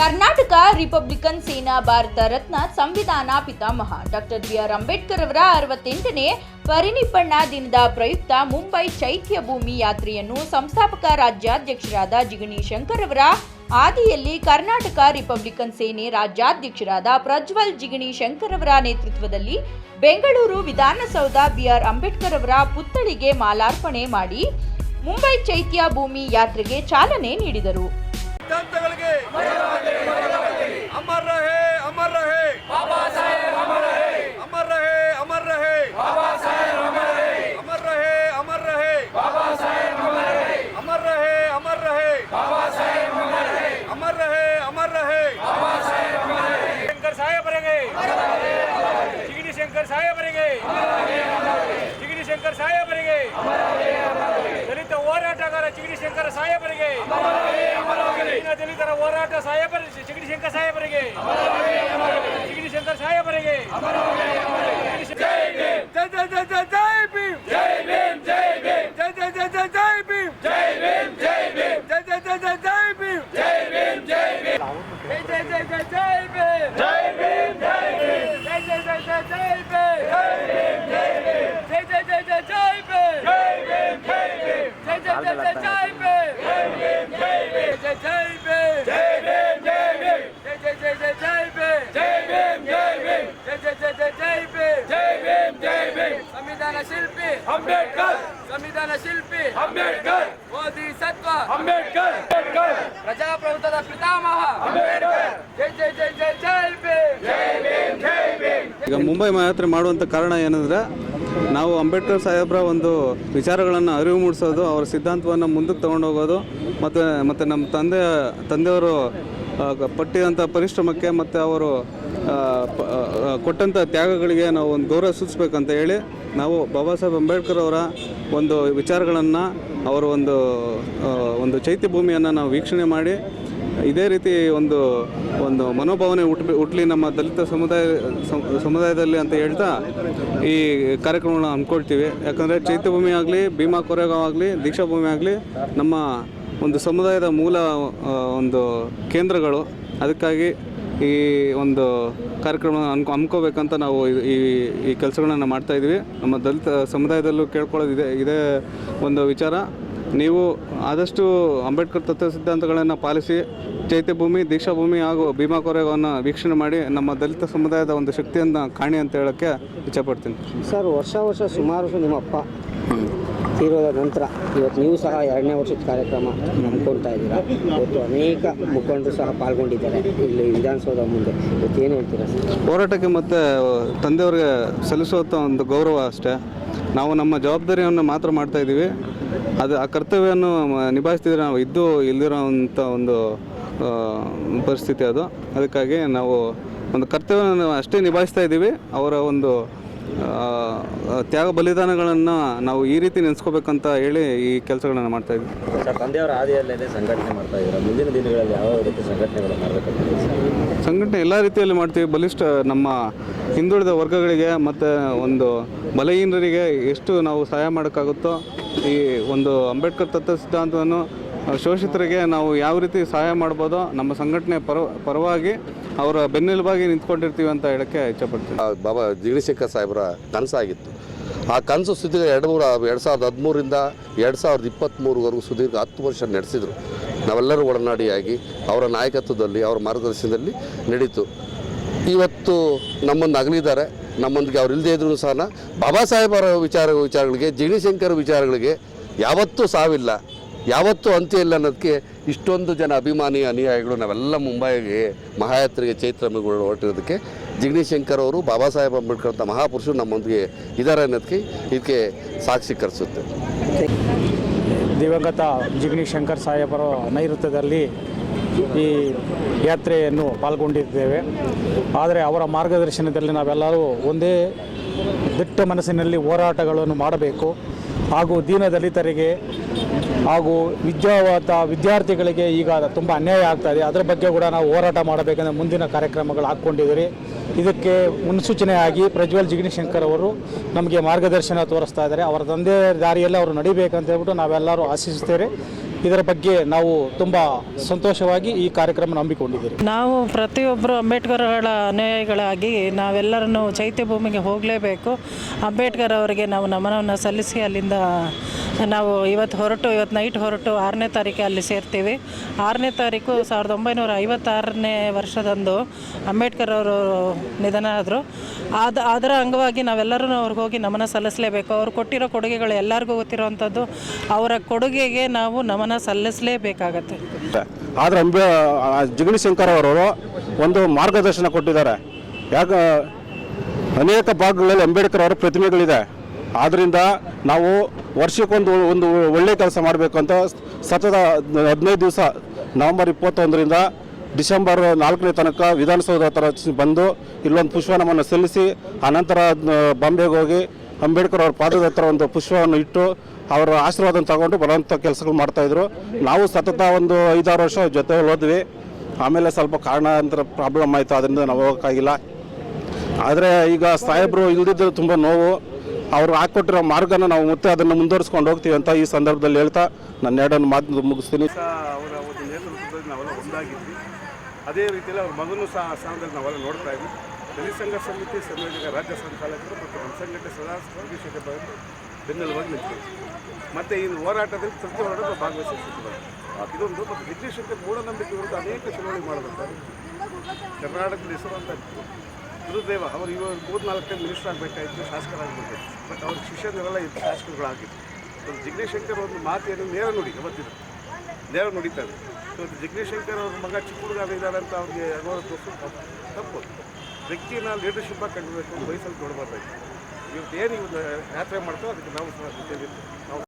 Karnataka Republican ಸೇನಾ ಭಾರತ ರತ್ನ ಸಂವಿಧಾನ ಪಿತಾಮಹ. ಡಾಕ್ಟರ್ ಬಿಆರ್ ಅಂಬೇಡ್ಕರ್ ಅವರ ಅರವತ್ತೆಂಟನೇ ಪರಿನಿಪ್ಪಣ್ಣ ದಿನದ ಪ್ರಯುಕ್ತ ಮುಂಬೈ ಚೈತ್ಯ ಭೂಮಿ ಯಾತ್ರೆಯನ್ನು ಸಂಸ್ಥಾಪಕ ರಾಜ್ಯಾಧ್ಯಕ್ಷರಾದ ಜಿಗಣಿ ಶಂಕರ್ ಅವರ ಆದಿಯಲ್ಲಿ ಕರ್ನಾಟಕ ರಿಪಬ್ಲಿಕನ್ ಸೇನೆ ರಾಜ್ಯಾಧ್ಯಕ್ಷರಾದ ಪ್ರಜ್ವಲ್ ಜಿಗಣಿ ಶಂಕರ್ ಅವರ ನೇತೃತ್ವದಲ್ಲಿ ಬೆಂಗಳೂರು ವಿಧಾನಸೌಧ ಬಿಆರ್ ಅಂಬೇಡ್ಕರ್ ಅವರ ಪುತ್ಥಳಿಗೆ ಮಾಲಾರ್ಪಣೆ ಮಾಡಿ ಮುಂಬೈ ಚೈತ್ಯ ಭೂಮಿ ಯಾತ್ರೆಗೆ ಚಾಲನೆ ನೀಡಿದರು. सिद्धांत अमर रहे अमर रहे बाबा साहेब अमर रहे। अमर रहे अमर रहे। बाबा साहेब अमर रहे अमर रहे। अमर रहे बाबा साहेब अमर रहे। अमर रहे अमर रहे। बाबा साहेब अमर रहे अमर रहे अमर रहे बाबा साहेब अमर रहे शंकर साहेब रहेंगे। शंकर साहेब रहेंगे शंकर साहेब रहेंगे। ದಲಿತ ಹೋರಾಟಗಾರ ಚಿಗಡಿಶಂಕರ ಸಾಹೇಬರಿಗೆ. ದಲಿತರ ಹೋರಾಟ ಸಾಹೇಬರ ಚಿಗಡಿಶಂಕರ ಸಾಹೇಬರಿಗೆ. ಚಿಗಡಿಶಂಕರ ಸಾಹೇಬರಿಗೆ. ಜೈ ಭೀಮ್. ಜೈ ಭೀಮ್. ಅಂಬೇಡ್ಕರ್ ಪ್ರಜಾಪ್ರಭುತ್ವದ ಪಿತಾಮಹ. ಅಂಬೇಡ್ಕರ್ ಜೈ ಜೈ ಜೈ ಜೈ ಜೈ ಭೀಮ್ ಜೈ ಭೀಮ್ ಜೈ ಭೀಮ್ ಈಗ ಮುಂಬೈ ಯಾತ್ರೆ ಮಾಡುವಂಥ ಕಾರಣ ಏನಂದ್ರೆ ನಾವು ಅಂಬೇಡ್ಕರ್ ಸಾಹೇಬ್ರ ಒಂದು ವಿಚಾರಗಳನ್ನು ಅರಿವು ಮೂಡಿಸೋದು ಅವರ ಸಿದ್ಧಾಂತವನ್ನು ಮುಂದಕ್ಕೆ ತೊಗೊಂಡೋಗೋದು ಮತ್ತು ಮತ್ತು ನಮ್ಮ ತಂದೆ ತಂದೆಯವರು ಪಟ್ಟಿದಂಥ ಪರಿಶ್ರಮಕ್ಕೆ ಮತ್ತು ಅವರು ಕೊಟ್ಟಂಥ ತ್ಯಾಗಗಳಿಗೆ ನಾವು ಒಂದು ಗೌರವ ಸೂಚಿಸ್ಬೇಕಂತ ಹೇಳಿ ನಾವು ಬಾಬಾ ಸಾಹೇಬ್ ಅಂಬೇಡ್ಕರ್ ಅವರ ಒಂದು ವಿಚಾರಗಳನ್ನು, ಅವರ ಒಂದು ಒಂದು ಚೈತ್ಯ ಭೂಮಿಯನ್ನು ನಾವು ವೀಕ್ಷಣೆ ಮಾಡಿ, ಇದೇ ರೀತಿ ಒಂದು ಒಂದು ಮನೋಭಾವನೆ ಹುಟ್ ಹುಟ್ಲಿ ನಮ್ಮ ದಲಿತ ಸಮುದಾಯ ಸಮುದಾಯದಲ್ಲಿ ಅಂತ ಹೇಳ್ತಾ ಈ ಕಾರ್ಯಕ್ರಮಗಳನ್ನ ಹಮ್ಮಿಕೊಳ್ತೀವಿ. ಯಾಕಂದರೆ ಚೈತ್ಯಭೂಮಿ ಆಗಲಿ, ಭೀಮಾ ಕೊರೆಗಾವ್ ಆಗಲಿ, ದೀಕ್ಷಾಭೂಮಿ ಆಗಲಿ ನಮ್ಮ ಒಂದು ಸಮುದಾಯದ ಮೂಲ ಒಂದು ಕೇಂದ್ರಗಳು. ಅದಕ್ಕಾಗಿ ಈ ಒಂದು ಕಾರ್ಯಕ್ರಮ ಅನ್ಕೊ ಹಮ್ಕೋಬೇಕಂತ ನಾವು ಈ ಈ ಕೆಲಸಗಳನ್ನು ಮಾಡ್ತಾ ಇದ್ದೀವಿ. ನಮ್ಮ ದಲಿತ ಸಮುದಾಯದಲ್ಲೂ ಕೇಳ್ಕೊಳ್ಳೋದಿದೆ ಇದೇ ಒಂದು ವಿಚಾರ. ನೀವು ಆದಷ್ಟು ಅಂಬೇಡ್ಕರ್ ತತ್ವ ಸಿದ್ಧಾಂತಗಳನ್ನು ಪಾಲಿಸಿ ಚೈತ್ಯಭೂಮಿ ದೀಕ್ಷಾಭೂಮಿ ಹಾಗೂ ಭೀಮಾ ಕೊರೆಗವನ್ನು ವೀಕ್ಷಣೆ ಮಾಡಿ ನಮ್ಮ ದಲಿತ ಸಮುದಾಯದ ಒಂದು ಶಕ್ತಿಯನ್ನು ಕಾಣಿ ಅಂತ ಹೇಳೋಕ್ಕೆ ಇಚ್ಛಪಡ್ತೀನಿ ಸರ್ ವರ್ಷ ವರ್ಷ ಸುಮಾರು ನಿಮ್ಮಪ್ಪ ತೀರೋದ ನಂತರ ಇವತ್ತು ನೀವು ಸಹ ಎರಡನೇ ವರ್ಷದ ಕಾರ್ಯಕ್ರಮ ಹಮ್ಮಿಕೊಳ್ತಾ ಇದ್ದೀರಾ. ಇವತ್ತು ಅನೇಕ ಮುಖಂಡರು ಸಹ ಪಾಲ್ಗೊಂಡಿದ್ದಾರೆ ಇಲ್ಲಿ ವಿಧಾನಸೌಧ ಮುಂದೆ. ಇವತ್ತು ಏನು ಹೇಳ್ತೀರಾ ಹೋರಾಟಕ್ಕೆ ಮತ್ತು ತಂದೆಯವ್ರಿಗೆ ಸಲ್ಲಿಸುವಂಥ ಒಂದು ಗೌರವ ಅಷ್ಟೇ. ನಾವು ನಮ್ಮ ಜವಾಬ್ದಾರಿಯನ್ನು ಮಾತ್ರ ಮಾಡ್ತಾ ಇದ್ದೀವಿ. ಅದು, ಆ ಕರ್ತವ್ಯವನ್ನು ನಿಭಾಯಿಸ್ತಿದ್ರೆ ನಾವು ಇದ್ದು ಇಲ್ದಿರೋಂಥ ಒಂದು ಪರಿಸ್ಥಿತಿ ಅದು. ಅದಕ್ಕಾಗಿ ನಾವು ಒಂದು ಕರ್ತವ್ಯವನ್ನು ಅಷ್ಟೇ ನಿಭಾಯಿಸ್ತಾ ಇದ್ದೀವಿ. ಅವರ ಒಂದು ತ್ಯಾಗ ಬಲಿದಾನಗಳನ್ನು ನಾವು ಈ ರೀತಿ ನೆನೆಸ್ಕೋಬೇಕಂತ ಹೇಳಿ ಈ ಕೆಲಸಗಳನ್ನು ಮಾಡ್ತಾ ಇದ್ವಿ. ಸರ್ ತಂದೆಯವರ ಹಾದಿಯಲ್ಲೇ ಸಂಘಟನೆ ಮಾಡ್ತಾ ಇದ್ದಾರೆ? ಮುಂದಿನ ದಿನಗಳಲ್ಲಿ ಯಾವ ರೀತಿ ಸಂಘಟನೆಗಳು ಮಾಡಬೇಕಂತ ಸಂಘಟನೆ ಎಲ್ಲ ರೀತಿಯಲ್ಲಿ ಮಾಡ್ತೀವಿ. ಬಲಿಷ್ಠ ನಮ್ಮ ಹಿಂದುಳಿದ ವರ್ಗಗಳಿಗೆ ಮತ್ತು ಒಂದು ಬಲಹೀನರಿಗೆ ಎಷ್ಟು ನಾವು ಸಹಾಯ ಮಾಡೋಕ್ಕಾಗುತ್ತೋ ಈ ಒಂದು ಅಂಬೇಡ್ಕರ್ ತತ್ವ ಸಿದ್ಧಾಂತವನ್ನು ಶೋಷಿತರಿಗೆ ನಾವು ಯಾವ ರೀತಿ ಸಹಾಯ ಮಾಡ್ಬೋದೋ ನಮ್ಮ ಸಂಘಟನೆ ಪರ ಪರವಾಗಿ ಅವರ ಬೆನ್ನೆಲುಬಾಗಿ ನಿಂತ್ಕೊಂಡಿರ್ತೀವಿ ಅಂತ ಹೇಳಕ್ಕೆ ಇಚ್ಛಪಡ್ತೀನಿ. ಆ, ಬಾಬಾ ಜಗದೀಶಂಕರ್ ಸಾಹೇಬರ ಕನಸಾಗಿತ್ತು. ಆ ಕನಸು ಸುದೀರ್ಘ ಎರಡು ಮೂರು ಎರಡು ಸಾವಿರದ ಹದಿಮೂರಿಂದ ಎರಡು ಸಾವಿರದ ಇಪ್ಪತ್ತ್ಮೂರವರೆಗೂ ಸುದೀರ್ಘ ಹತ್ತು ವರ್ಷ ನಡೆಸಿದರು. ನಾವೆಲ್ಲರೂ ಒಡನಾಡಿಯಾಗಿ ಅವರ ನಾಯಕತ್ವದಲ್ಲಿ, ಅವರ ಮಾರ್ಗದರ್ಶನದಲ್ಲಿ ನಡೀತು. ಇವತ್ತು ನಮ್ಮನ್ನು ಅಗಲಿದ್ದಾರೆ. ನಮ್ಮೊಂದಿಗೆ ಅವ್ರು ಇಲ್ಲದೇ ಇದ್ರೂ ಸಹ ಬಾಬಾ ಸಾಹೇಬರ ವಿಚಾರ ವಿಚಾರಗಳಿಗೆ, ಜಗದೀಶಂಕರ್ ವಿಚಾರಗಳಿಗೆ ಯಾವತ್ತೂ ಸಾವಿಲ್ಲ. ಯಾವತ್ತೂ ಅಂತ್ಯ ಇಲ್ಲ ಅನ್ನೋದಕ್ಕೆ ಇಷ್ಟೊಂದು ಜನ ಅಭಿಮಾನಿ ಅನುಯಾಯಿಗಳು, ನಾವೆಲ್ಲ ಮುಂಬೈಗೆ ಮಹಾಯಾತ್ರೆಗೆ ಚೈತ್ರಮಿಗಳು ಹೊರಟಿರೋದಕ್ಕೆ ಶಂಕರ್ ಅವರು, ಬಾಬಾ ಸಾಹೇಬ್ ಅಂಬೇಡ್ಕರ್ ಅಂತ ಮಹಾಪುರುಷರು ನಮ್ಮೊಂದಿಗೆ ಇದ್ದಾರೆ ಅನ್ನೋದಕ್ಕೆ ಇದಕ್ಕೆ ಸಾಕ್ಷಿ ಸಾಕ್ಷೀಕರಿಸುತ್ತೆ ದಿವಂಗತ ಶಂಕರ್ ಸಾಹೇಬರ ನೈಋತ್ಯದಲ್ಲಿ ಈ ಯಾತ್ರೆಯನ್ನು ಪಾಲ್ಗೊಂಡಿದ್ದೇವೆ. ಆದರೆ ಅವರ ಮಾರ್ಗದರ್ಶನದಲ್ಲಿ ನಾವೆಲ್ಲರೂ ಒಂದೇ ದಿಟ್ಟ ಮನಸ್ಸಿನಲ್ಲಿ ಹೋರಾಟಗಳನ್ನು ಮಾಡಬೇಕು. ಹಾಗೂ ದೀನ ದಲಿತರಿಗೆ ಹಾಗೂ ವಿದ್ಯಾವಂತ ವಿದ್ಯಾರ್ಥಿಗಳಿಗೆ ಈಗ ತುಂಬ ಅನ್ಯಾಯ ಆಗ್ತಾ ಇದೆ. ಅದರ ಬಗ್ಗೆ ಕೂಡ ನಾವು ಹೋರಾಟ ಮಾಡಬೇಕಂದ್ರೆ ಮುಂದಿನ ಕಾರ್ಯಕ್ರಮಗಳು ಹಾಕ್ಕೊಂಡಿದ್ದೀರಿ. ಇದಕ್ಕೆ ಮುನ್ಸೂಚನೆಯಾಗಿ ಪ್ರಜ್ವಲ್ ಜಿಗ್ನಿಶಂಕರ್ ಅವರು ನಮಗೆ ಮಾರ್ಗದರ್ಶನ ತೋರಿಸ್ತಾ ಇದ್ದಾರೆ. ಅವರ ತಂದೆ ದಾರಿಯಲ್ಲಿ ಅವರು ನಡಿಬೇಕಂತ ಹೇಳ್ಬಿಟ್ಟು ನಾವೆಲ್ಲರೂ ಆಶಿಸುತ್ತೇವೆ. ಇದರ ಬಗ್ಗೆ ನಾವು ತುಂಬ ಸಂತೋಷವಾಗಿ ಈ ಕಾರ್ಯಕ್ರಮ ನಂಬಿಕೊಂಡಿದ್ದೀರಿ. ನಾವು ಪ್ರತಿಯೊಬ್ಬರು ಅಂಬೇಡ್ಕರ್ಗಳ ಅನುಯಾಯಿಗಳಾಗಿ ನಾವೆಲ್ಲರನ್ನು ಚೈತ್ಯ ಭೂಮಿಗೆ ಹೋಗಲೇಬೇಕು. ಅಂಬೇಡ್ಕರ್ ಅವರಿಗೆ ನಾವು ನಮನವನ್ನು ಸಲ್ಲಿಸಿ ಅಲ್ಲಿಂದ ನಾವು ಇವತ್ತು ಹೊರಟು, ಇವತ್ತು ನೈಟ್ ಹೊರಟು ಆರನೇ ತಾರೀಕು ಅಲ್ಲಿ ಸೇರ್ತೀವಿ. ಆರನೇ ತಾರೀಕು ಸಾವಿರದ ಒಂಬೈನೂರ ಐವತ್ತಾರನೇ ವರ್ಷದಂದು ಅಂಬೇಡ್ಕರ್ ಅವರು ನಿಧನ ಆದರು. ಆದ, ಅದರ ಅಂಗವಾಗಿ ನಾವೆಲ್ಲರೂ ಅವ್ರಿಗೆ ಹೋಗಿ ನಮನ ಸಲ್ಲಿಸಲೇಬೇಕು. ಅವ್ರು ಕೊಟ್ಟಿರೋ ಕೊಡುಗೆಗಳು ಎಲ್ಲರಿಗೂ ಗೊತ್ತಿರೋವಂಥದ್ದು. ಅವರ ಕೊಡುಗೆಗೆ ನಾವು ನಮನ ಸಲ್ಲಿಸಲೇಬೇಕಾಗತ್ತೆ. ಆದರೆ ಅಂಬೇ ಜಿಗಣಿ ಶಂಕರ್ ಅವರು ಒಂದು ಮಾರ್ಗದರ್ಶನ ಕೊಟ್ಟಿದ್ದಾರೆ. ಯಾಕೆ, ಅನೇಕ ಭಾಗಗಳಲ್ಲಿ ಅಂಬೇಡ್ಕರ್ ಅವರ ಪ್ರತಿಮೆಗಳಿದೆ. ಆದ್ದರಿಂದ ನಾವು ವರ್ಷಕ್ಕೊಂದು ಒಂದು ಒಳ್ಳೆಯ ಕೆಲಸ ಮಾಡಬೇಕು ಅಂತ ಸತತ ಹದಿನೈದು ದಿವಸ ನವೆಂಬರ್ ಇಪ್ಪತ್ತೊಂದರಿಂದ ಡಿಸೆಂಬರ್ ನಾಲ್ಕನೇ ತನಕ ವಿಧಾನಸೌಧ ಹತ್ರ ಬಂದು ಇಲ್ಲೊಂದು ಪುಷ್ಪನಮನ ಸಲ್ಲಿಸಿ ಅದ್ನ ಬಾಂಬೆಗೆ ಹೋಗಿ ಅಂಬೇಡ್ಕರ್ ಅವರ ಪಾದದ ಹತ್ರ ಒಂದು ಪುಷ್ಪವನ್ನು ಇಟ್ಟು ಅವರ ಆಶೀರ್ವಾದ ತಗೊಂಡು ಬರುವಂಥ ಕೆಲಸಗಳು ಮಾಡ್ತಾಯಿದ್ರು ನಾವು ಸತತ ಒಂದು ಐದಾರು ವರ್ಷ ಜೊತೆ ಹೋದ್ವಿ. ಆಮೇಲೆ ಸ್ವಲ್ಪ ಕಾರಣಾಂತರ ಪ್ರಾಬ್ಲಮ್ ಆಯಿತು ಅದರಿಂದ ನಾವು ಹೋಗೋಕ್ಕಾಗಿಲ್ಲ. ಆದರೆ ಈಗ ಸಾಹೇಬರು ಇಲ್ದಿದ್ದು ತುಂಬ ನೋವು. ಅವರು ಹಾಕ್ಕೊಟ್ಟಿರೋ ಮಾರ್ಗನ ನಾವು ಮತ್ತೆ ಅದನ್ನು ಮುಂದುವರಿಸ್ಕೊಂಡು ಹೋಗ್ತೀವಿ ಅಂತ ಈ ಸಂದರ್ಭದಲ್ಲಿ ಹೇಳ್ತಾ ನನ್ನ ಎರಡನ್ನು ಮಾತು ಮುಗಿಸ್ತೀನಿ. ಅವರ ಒಂದು ನೇತೃತ್ವದಲ್ಲಿ ನಾವೆಲ್ಲ ಅದೇ ರೀತಿಯಲ್ಲಿ ಅವ್ರ ಮಗನೂ ಸಹ ಆ ಸ್ಥಾನದಲ್ಲಿ ನಾವೆಲ್ಲ ನೋಡ್ತಾ ಇದ್ವಿ. ದಲಿತ ಸಂಘ ಸಮಿತಿ ಸಂಯೋಜಕ ರಾಜ್ಯ ಸಂಚಾಲಕರು ಮತ್ತು ಸಂಘಟನೆ ಸದಾ ಬಂದು ಬೆನ್ನೆಲುಬಾಗಿ ನಿಂತಿದೆ ಮತ್ತು ಈ ಹೋರಾಟದಲ್ಲಿ ತೃಪ್ತಿ ಹೋರಾಟ ಭಾಗವಹಿಸುತ್ತಿದ್ದಾರೆ ಇದೊಂದು ಮತ್ತು ಶಂಕರ್ ಮೂಢನಂಬಿಕೆ ಅನೇಕ ಚಳವಳಿ ಮಾಡಬೇಕಾಗಿದೆ. ಕರ್ನಾಟಕದಲ್ಲಿ ಹೆಸರುವಂತ ಗುರುದೇವ ಅವರು ಇವಾಗ ಮೂರು ನಾಲ್ಕು ಟೈಮ್ ಮಿನಿಸ್ಟರ್ ಆಗಬೇಕಾಯಿತು ಶಾಸಕರಾಗಬೇಕಾಗಿತ್ತು ಬಟ್ ಅವ್ರ ಶಿಷ್ಯನೆಲ್ಲ ಇದು ಶಾಸಕರುಗಳಾಗಿತ್ತು ಸೊ ಜಗದೀಶ್ ಶಂಕರ್ ಒಂದು ಮಾತೇನು ನೇರ ನುಡಿ ಅವತ್ತಿದ್ದು ನೇರ ನುಡಿತಾರೆ ಸೊ ಜಗದೀಶ್ ಶಂಕರ್ ಅವ್ರ ಮಗ ಚಿಕ್ಕ ಹುಡುಗ ಇದ್ದಾರೆ ಅಂತ ಅವ್ರಿಗೆ ಅನುಭವ ತೋರಿಸೋದು ತಪ್ಪು. ವ್ಯಕ್ತಿನ ಲೀಡರ್ಶಿಪ್ ಆಗಿ ಕಂಡಿರಬೇಕು ವಯಸ್ಸಲ್ಲಿ ನೋಡಬಾರ್ದಾಗಿತ್ತು ಇವತ್ತು ಏನು ಇವತ್ತು ಯಾತ್ರೆ ಮಾಡ್ತೋ ಅದಕ್ಕೆ ನಾವು ಸಹ ಜೊತೆಗಿರ್ತೀವಿ. ನಾವು